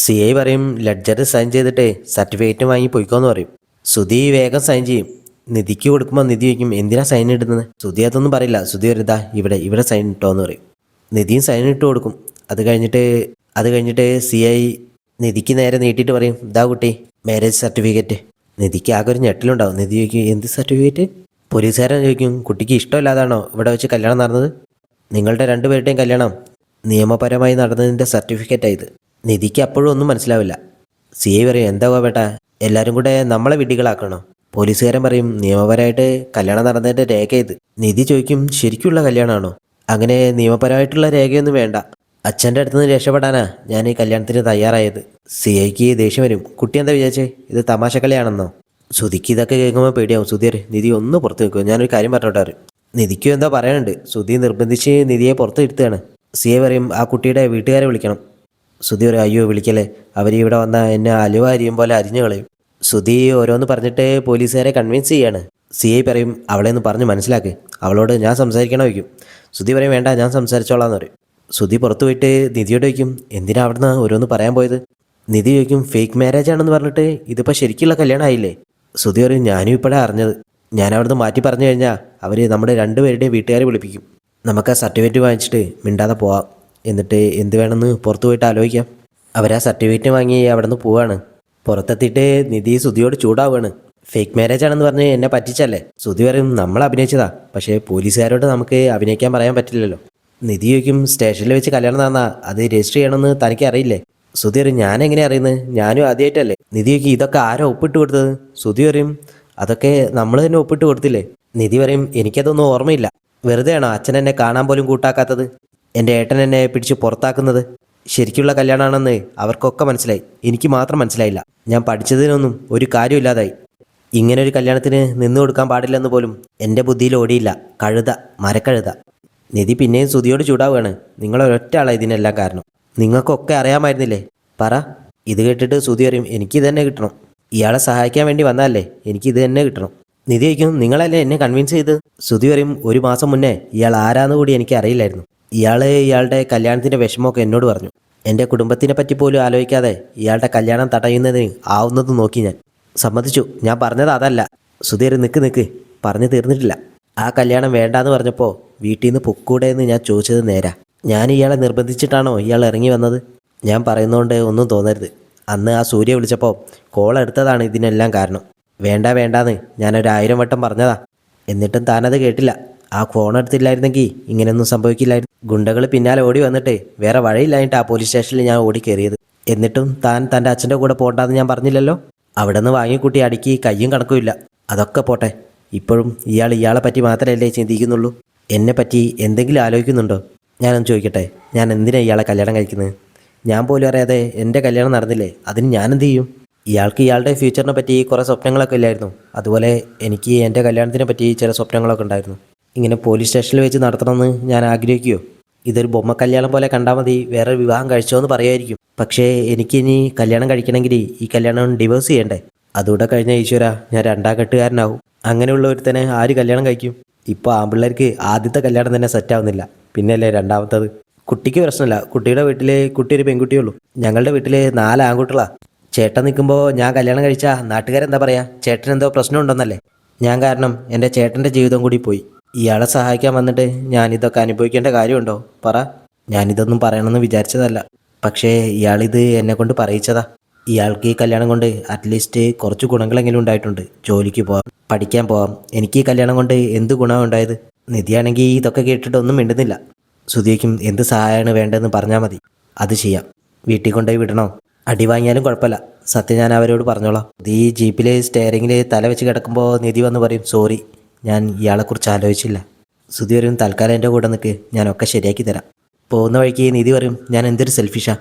C I പറയും ledger sign ചെയ്തിട്ട് certificate വാങ്ങി പോയിക്കോന്ന് പറയും. സുധി വേഗം സൈൻ ചെയ്യും. നിധിക്ക് കൊടുക്കുമ്പോൾ നിധി വയ്ക്കും എന്തിനാ സൈൻ ഇടുന്നത്? സുധി അതൊന്നും പറയില്ല. സുധി ഒരു ഇതാ ഇവിടെ ഇവിടെ സൈൻ ഇട്ടോ എന്ന് പറയും. നിധിയും സൈൻ ഇട്ട് കൊടുക്കും. അത് കഴിഞ്ഞിട്ട് അത് കഴിഞ്ഞിട്ട് സി ഐ നിധിക്ക് നേരെ നീട്ടിയിട്ട് പറയും ഇതാ കുട്ടി മാരേജ് സർട്ടിഫിക്കറ്റ് നിധിക്ക് ആകെ ഒരു ഞെട്ടിലുണ്ടാവും. നിധി ചോദിക്കും എന്ത് സർട്ടിഫിക്കറ്റ് പോലീസുകാരൻ ചോദിക്കും കുട്ടിക്ക് ഇഷ്ടമില്ലാതാണോ? ഇവിടെ വെച്ച് കല്യാണം നടന്നത്? നിങ്ങളുടെ രണ്ടുപേരുടെയും കല്യാണം നിയമപരമായി നടന്നതിന്റെ സർട്ടിഫിക്കറ്റാണ് ഇത്. നിധിക്ക് അപ്പോഴും ഒന്നും മനസ്സിലാവില്ല. സി ഐ പറയും എന്താ ബേട്ടാ എല്ലാവരും കൂടെ നമ്മളെ വിഡ്ഢികളാക്കണോ. പോലീസുകാരൻ പറയും നിയമപരമായിട്ട് കല്യാണം നടന്നതിന്റെ രേഖ ഇത്. നിധി ചോദിക്കും ശരിക്കുള്ള കല്യാണമാണോ അങ്ങനെ നിയമപരമായിട്ടുള്ള രേഖയൊന്നും വേണ്ട. അച്ഛന്റെ അടുത്ത് നിന്ന് രക്ഷപ്പെടാനാ ഞാൻ ഈ കല്യാണത്തിന് തയ്യാറായത്. സി ഐക്ക് ദേഷ്യം വരും. കുട്ടി എന്താ വിചാരിച്ചേ? ഇത് തമാശ കളിയാണെന്നോ? സുധിക്ക് ഇതൊക്കെ കേൾക്കുമ്പോൾ പേടിയാവും. സുധിയർ നിധി ഒന്ന് പുറത്ത് നിൽക്കും ഞാനൊരു കാര്യം പറഞ്ഞോട്ടാറ് നിധിക്കും എന്താ പറയാനുണ്ട്. സുധി നിർബന്ധിച്ച് നിധിയെ പുറത്ത് ഇരുത്തുകയാണ്. സി ഐ പറയും ആ കുട്ടിയുടെ വീട്ടുകാരെ വിളിക്കണം. സുധി പറയും അയ്യോ വിളിക്കല്ലേ? അവർ ഇവിടെ വന്നാൽ എന്നെ അലുവ അരിയും പോലെ അരിഞ്ഞു കളയും. സുധി ഓരോന്ന് പറഞ്ഞിട്ട് പോലീസുകാരെ കൺവിൻസ് ചെയ്യാണ്. സി ഐ പറയും അവളെ ഒന്ന് പറഞ്ഞ് മനസ്സിലാക്ക്. അവളോട് ഞാൻ സംസാരിക്കണം? വയ്ക്കും സുധി പറയും വേണ്ട ഞാൻ സംസാരിച്ചോളാന്ന് പറയും. സുധി പുറത്തു പോയിട്ട് നിധിയോട് വയ്ക്കും എന്തിനാ അവിടുന്ന് ഓരോന്ന് പറയാൻ പോയത്? നിധി ചോദിക്കും ഫേക്ക് മാരേജ് ആണെന്ന് പറഞ്ഞിട്ട് ഇതിപ്പോൾ ശരിക്കുള്ള കല്യാണം ആയില്ലേ? സുധി പറയും ഞാനും ഇപ്പോഴാണ് അറിഞ്ഞത്. ഞാൻ അവിടുന്ന് മാറ്റി പറഞ്ഞു കഴിഞ്ഞാൽ അവർ നമ്മുടെ രണ്ടുപേരുടെയും വീട്ടുകാരെ വിളിപ്പിക്കും. നമുക്ക് ആ സർട്ടിഫിക്കറ്റ് വാങ്ങിച്ചിട്ട് മിണ്ടാതെ പോവാം. എന്നിട്ട് എന്ത് വേണമെന്ന് പുറത്തു പോയിട്ട് ആലോചിക്കാം. അവരാ സർട്ടിഫിക്കറ്റ് വാങ്ങി അവിടെ നിന്ന് പോവാണ്. പുറത്തെത്തിയിട്ട് നിധി സുധിയോട് ചൂടാവുകയാണ് ഫേക്ക് മാരേജ് ആണെന്ന് പറഞ്ഞ് എന്നെ പറ്റിച്ചല്ലേ? സുധി പറയും നമ്മൾ അഭിനയിച്ചതാ. പക്ഷേ പോലീസുകാരോട് നമുക്ക് അഭിനയിക്കാൻ പറയാൻ പറ്റില്ലല്ലോ. നിധി ചോദിക്കും സ്റ്റേഷനിൽ വെച്ച് കല്യാണം നടന്നാ അത് രജിസ്റ്റർ ചെയ്യണമെന്ന് തനിക്ക് അറിയില്ലേ? സുധി പറയും ഞാൻ എങ്ങനെ അറിയുന്നത് ഞാനും ആദ്യമായിട്ടല്ലേ നിധി ചോദിക്കും ഇതൊക്കെ ആരോ ഒപ്പിട്ട് കൊടുത്തത്? സുധി പറയും അതൊക്കെ നമ്മൾ തന്നെ ഒപ്പിട്ട് കൊടുത്തില്ലേ? നിധി പറയും എനിക്കതൊന്നും ഓർമ്മയില്ല. വെറുതെയാണോ അച്ഛൻ എന്നെ കാണാൻ പോലും കൂട്ടാക്കാത്തത്? എന്റെ ഏട്ടൻ എന്നെ പിടിച്ച് പുറത്താക്കുന്നത് ശരിക്കുള്ള കല്യാണമാണെന്ന് അവർക്കൊക്കെ മനസ്സിലായി. എനിക്ക് മാത്രം മനസ്സിലായില്ല. ഞാൻ പഠിച്ചതിനൊന്നും ഒരു കാര്യമില്ലാതായി ഇങ്ങനെ ഒരു കല്യാണത്തിന് നിന്നു കൊടുക്കാൻ പാടില്ലെന്ന് പോലും എന്റെ ബുദ്ധിയിൽ ഓടിയില്ല. കഴുത മരക്കഴുത. നിധി പിന്നെയും സുതിയോട് ചൂടാവുകയാണ്. നിങ്ങൾ ഒരൊറ്റ ആളാണ് ഇതിനെല്ലാം കാരണം. നിങ്ങൾക്കൊക്കെ അറിയാമായിരുന്നില്ലേ? പറ. ഇത് കേട്ടിട്ട് സുതി അറിയും എനിക്ക് ഇത് തന്നെ കിട്ടണം. ഇയാളെ സഹായിക്കാൻ വേണ്ടി വന്നതല്ലേ? എനിക്ക് ഇത് തന്നെ കിട്ടണം. നിധി ചോദിക്കും നിങ്ങളല്ലേ എന്നെ കൺവിൻസ് ചെയ്ത്? സുതി പറയും ഒരു മാസം മുന്നേ ഇയാൾ ആരാന്ന് കൂടി എനിക്ക് അറിയില്ലായിരുന്നു. ഇയാൾ ഇയാളുടെ കല്യാണത്തിന്റെ വിഷമമൊക്കെ എന്നോട് പറഞ്ഞു. എന്റെ കുടുംബത്തിനെ പറ്റി പോലും ആലോചിക്കാതെ ഇയാളുടെ കല്യാണം തടയുന്നതിന് ആവുന്നത് നോക്കി ഞാൻ. സമ്മതിച്ചു. ഞാൻ പറഞ്ഞത് അതല്ല. സുധീർ നിൽക്ക് നിൽക്ക് പറഞ്ഞു തീർന്നിട്ടില്ല. ആ കല്യാണം വേണ്ടാന്ന് പറഞ്ഞപ്പോൾ വീട്ടിൽ നിന്ന് പൊക്കൂടെ എന്ന് ഞാൻ ചോദിച്ചത് നേരാ. ഞാൻ ഇയാളെ നിർബന്ധിച്ചിട്ടാണോ ഇയാൾ ഇറങ്ങി വന്നത്? ഞാൻ പറയുന്നതുകൊണ്ട് ഒന്നും തോന്നരുത്. അന്ന് ആ സൂര്യ വിളിച്ചപ്പോൾ കോൾ എടുത്തതാണ് ഇതിനെല്ലാം കാരണം. വേണ്ട വേണ്ടാന്ന് ഞാനൊരു ആയിരം വട്ടം പറഞ്ഞതാ. എന്നിട്ടും താനത് കേട്ടില്ല. ആ ഫോൺ എടുത്തില്ലായിരുന്നെങ്കിൽ ഇങ്ങനെയൊന്നും സംഭവിക്കില്ലായിരുന്നു. ഗുണ്ടകൾ പിന്നാലെ ഓടി വന്നിട്ടേ വേറെ വഴിയില്ലായിട്ട് ആ പോലീസ് സ്റ്റേഷനിൽ ഞാൻ ഓടി കയറിയത് എന്നിട്ടും താൻ തന്റെ അച്ഛന്റെ കൂടെ പോകണ്ടെന്ന് ഞാൻ പറഞ്ഞില്ലല്ലോ? അവിടെ നിന്ന് വാങ്ങിക്കൂട്ടി അടുക്കി കയ്യും കണക്കുമില്ല അതൊക്കെ പോട്ടെ. ഇപ്പോഴും ഇയാൾ ഇയാളെ പറ്റി മാത്രമല്ലേ ചിന്തിക്കുന്നുള്ളൂ. എന്നെ പറ്റി എന്തെങ്കിലും ആലോചിക്കുന്നുണ്ടോ? ഞാനൊന്ന് ചോദിക്കട്ടെ. ഞാൻ എന്തിനാണ് ഇയാളെ കല്യാണം കഴിക്കുന്നത്? ഞാൻ പോലും അറിയാതെ എന്റെ കല്യാണം നടന്നില്ലേ? അതിന് ഞാൻ എന്ത് ചെയ്യും? ഇയാൾക്ക് ഇയാളുടെ ഫ്യൂച്ചറിനെ പറ്റി കുറേ സ്വപ്നങ്ങളൊക്കെ ഇല്ലായിരുന്നു. അതുപോലെ എനിക്ക് എന്റെ കല്യാണത്തിനെ പറ്റി ചില സ്വപ്നങ്ങളൊക്കെ ഉണ്ടായിരുന്നു. ഇങ്ങനെ പോലീസ് സ്റ്റേഷനിൽ വെച്ച് നടത്തണമെന്ന് ഞാൻ ആഗ്രഹിക്കുകയോ ഇതൊരു ബൊമ്മ കല്യാണം പോലെ കണ്ടാൽ മതി വേറെ വിവാഹം കഴിച്ചോ എന്ന് പറയുമായിരിക്കും പക്ഷേ എനിക്കിനി കല്യാണം കഴിക്കണമെങ്കിൽ ഈ കല്യാണം ഡിവോഴ്സ് ചെയ്യണ്ടേ? അതുകൂടെ കഴിഞ്ഞ ഈശ്വര ഞാൻ രണ്ടാം കെട്ടുകാരനാവും. അങ്ങനെയുള്ള ഒരുത്തനെ ആര് കല്യാണം കഴിക്കും? ഇപ്പോൾ ആമ്പിള്ളേർക്ക് ആദ്യത്തെ കല്യാണം തന്നെ സെറ്റ് ആവുന്നില്ല. പിന്നല്ലേ രണ്ടാമത്തത്? കുട്ടിക്ക് പ്രശ്നമില്ല കുട്ടിയുടെ വീട്ടിൽ കുട്ടി ഒരു പെൺകുട്ടിയുള്ളൂ. ഞങ്ങളുടെ വീട്ടിൽ നാല് ആൺകുട്ടികളാ. ചേട്ടൻ നിൽക്കുമ്പോൾ ഞാൻ കല്യാണം കഴിച്ചാൽ നാട്ടുകാരെന്താ പറയാ? ചേട്ടൻ എന്തോ പ്രശ്നം ഉണ്ടെന്നല്ലേ ഞാൻ കാരണം എന്റെ ചേട്ടന്റെ ജീവിതം കൂടി പോയി. ഇയാളെ സഹായിക്കാൻ വന്നിട്ട് ഞാനിതൊക്കെ അനുഭവിക്കേണ്ട കാര്യമുണ്ടോ? പറ. ഞാനിതൊന്നും പറയണമെന്ന് വിചാരിച്ചതല്ല. പക്ഷേ ഇയാളിത് എന്നെ കൊണ്ട് പറയിച്ചതാ. ഇയാൾക്ക് ഈ കല്യാണം കൊണ്ട് അറ്റ്ലീസ്റ്റ് കുറച്ച് ഗുണങ്ങളെങ്കിലും ഉണ്ടായിട്ടുണ്ട്. ജോലിക്ക് പോവാം പഠിക്കാൻ പോകാം എനിക്ക് ഈ കല്യാണം കൊണ്ട് എന്ത് ഗുണമാണ് ഉണ്ടായത്? നിധിയാണെങ്കിൽ ഇതൊക്കെ കേട്ടിട്ട് ഒന്നും മിണ്ടുന്നില്ല. സുധിക്കും എന്ത് സഹായമാണ് വേണ്ടതെന്ന് പറഞ്ഞാൽ മതി. അത് ചെയ്യാം. വീട്ടിൽ കൊണ്ടുപോയി വിടണോ? അടി വാങ്ങിയാലും കുഴപ്പമില്ല. സത്യം ഞാൻ അവരോട് പറഞ്ഞോളാം. ഈ ജീപ്പിൽ സ്റ്റെയറിങ്ങിൽ തല വെച്ച് കിടക്കുമ്പോൾ നിധി വന്ന് പറയും സോറി ഞാൻ ഇയാളെക്കുറിച്ച് ആലോചിച്ചില്ല. സുധി വരും തൽക്കാലം എന്റെ കൂടെ നിൽക്ക് ഞാനൊക്കെ ശരിയാക്കി തരാം. പോകുന്ന വഴിക്ക് നിധി പറയും ഞാൻ എന്തൊരു സെൽഫിഷാ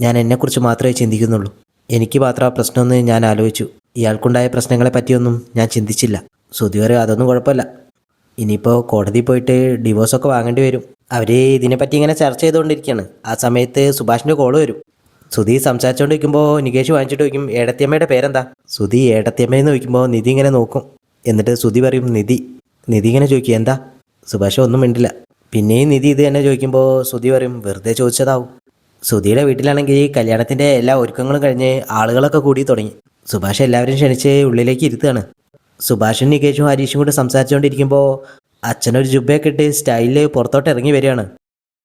ഞാൻ എന്നെക്കുറിച്ച് മാത്രമേ ചിന്തിക്കുന്നുള്ളൂ. എനിക്ക് മാത്രം ആ പ്രശ്നമൊന്ന് ഞാൻ ആലോചിച്ചു. ഇയാൾക്കുണ്ടായ പ്രശ്നങ്ങളെ പറ്റിയൊന്നും ഞാൻ ചിന്തിച്ചില്ല. സുധി വരും അതൊന്നും കുഴപ്പമില്ല. ഇനിയിപ്പോൾ കോടതി പോയിട്ട് ഡിവോഴ്സൊക്കെ വാങ്ങേണ്ടി വരും. അവർ ഇതിനെപ്പറ്റി ഇങ്ങനെ ചർച്ച ചെയ്തുകൊണ്ടിരിക്കുകയാണ്. ആ സമയത്ത് സുഭാഷിന്റെ കോൾ വരും. സുധി സംസാരിച്ചുകൊണ്ടിരിക്കുമ്പോൾ നികേഷ് വാങ്ങിച്ചിട്ട് ചോദിക്കും ഏടത്തിയമ്മയുടെ പേരെന്താ? സുധി ഏടത്തിയമ്മയെന്ന് ചോദിക്കുമ്പോൾ നിധി ഇങ്ങനെ നോക്കും. എന്നിട്ട് സുധി പറയും നിധി നിധി ഇങ്ങനെ ചോദിക്കുക. എന്താ? സുഭാഷ് ഒന്നും മിണ്ടില്ല. പിന്നെയും നിധി ഇത് തന്നെ ചോദിക്കുമ്പോൾ സുധി പറയും വെറുതെ ചോദിച്ചതാവും. സുധിയുടെ വീട്ടിലാണെങ്കിൽ കല്യാണത്തിന്റെ എല്ലാ ഒരുക്കങ്ങളും കഴിഞ്ഞ് ആളുകളൊക്കെ കൂടി തുടങ്ങി. സുഭാഷ് എല്ലാവരും ക്ഷണിച്ച് ഉള്ളിലേക്ക് ഇരുത്തുകയാണ്. സുഭാഷും നികേഷും ഹരീഷും കൂടി സംസാരിച്ചുകൊണ്ടിരിക്കുമ്പോൾ അച്ഛനൊരു ജുബയൊക്കെ ഇട്ട് സ്റ്റൈലിൽ പുറത്തോട്ട് ഇറങ്ങി വരികയാണ്.